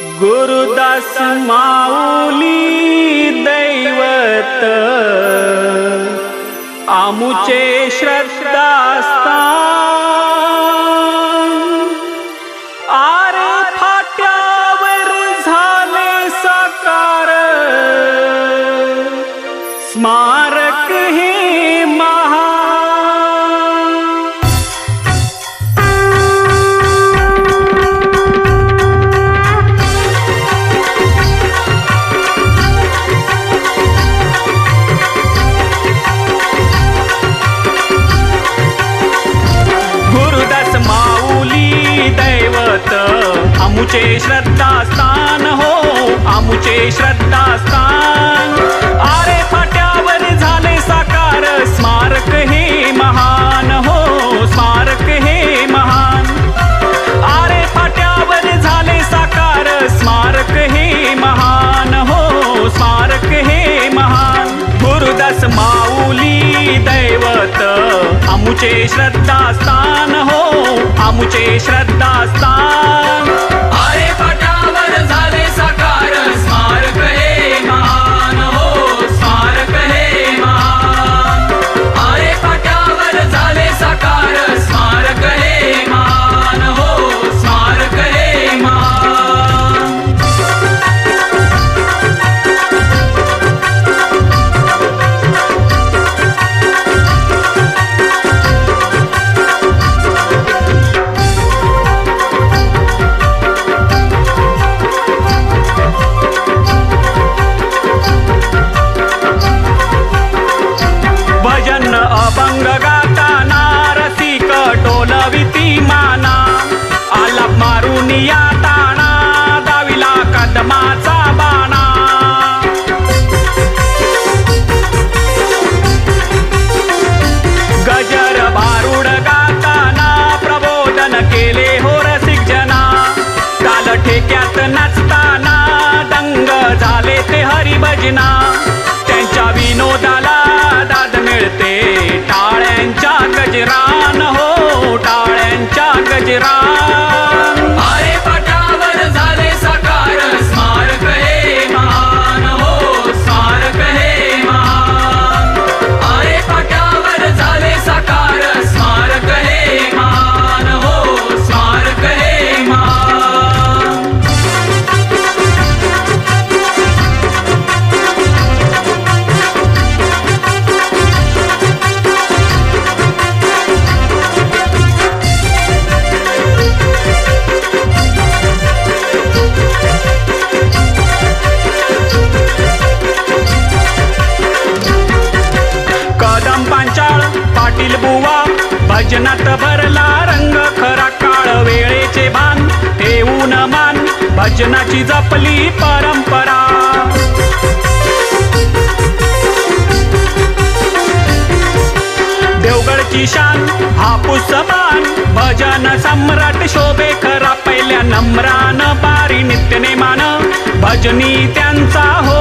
गुरुदास माऊली दैवत आमुचे श्रद्धास्थान. आरे फाट्यावर झाले साकार स्मारक हे महा आमुचे श्रद्धास्थान हो आमुचे श्रद्धास्थान. आरे आमुचे श्रद्धास्थान हो आमुचे श्रद्धास्थान. आरे हरिभजना भजनात भरला रंग खरा काळ वेळेचे भान ठेवून मान भजनाची जपली परंपरा. देवगडची शान हापूस मान भजन सम्राट शोभे खरा पहिल्या नम्रान बारी नित्यने मान भजनी त्यांचा हो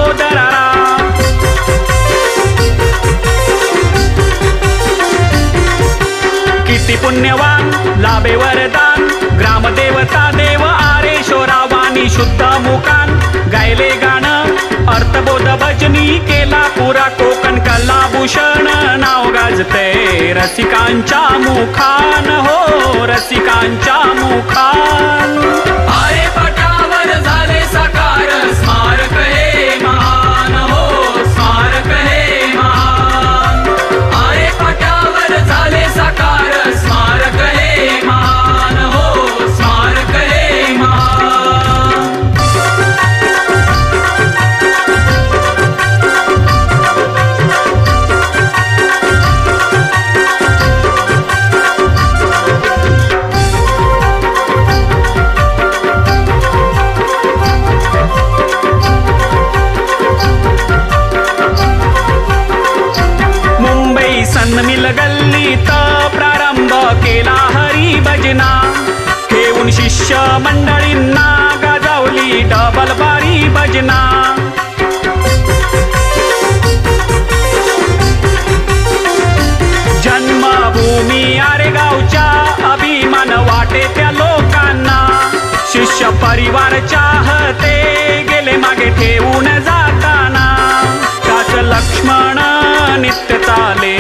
पुण्यवान लाभे वरदान. ग्रामदेवता देव आरेश्वरा वाणी शुद्ध मुखान. गायले गाणं अर्थबोध भजनी केला पुरा कोकण कला भूषण नाव गाजते रसिकांच्या मुखान हो रसिकांच्या मुखान. आरे गणेश मंडळींना गाजावली डबल बारी भजना. जन्मभूमी आरे गावच्या अभिमान वाटे त्या लोकांना. शिष्य परिवार चाहते गेले मागे ठेवून जाताना. त्याच लक्ष्मण नित्य चाले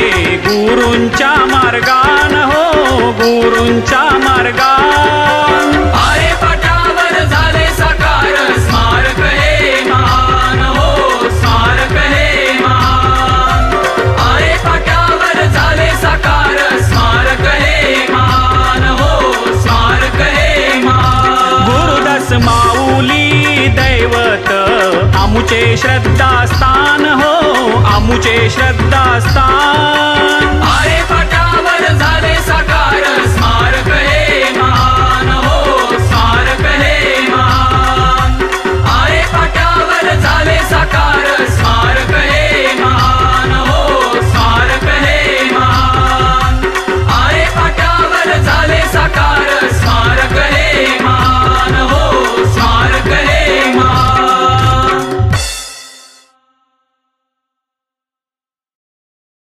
गुरूंच्या मार्गान हो गुरूंच्या मार्गान आमुचे श्रद्धास्थान हो आमुचे श्रद्धास्थान.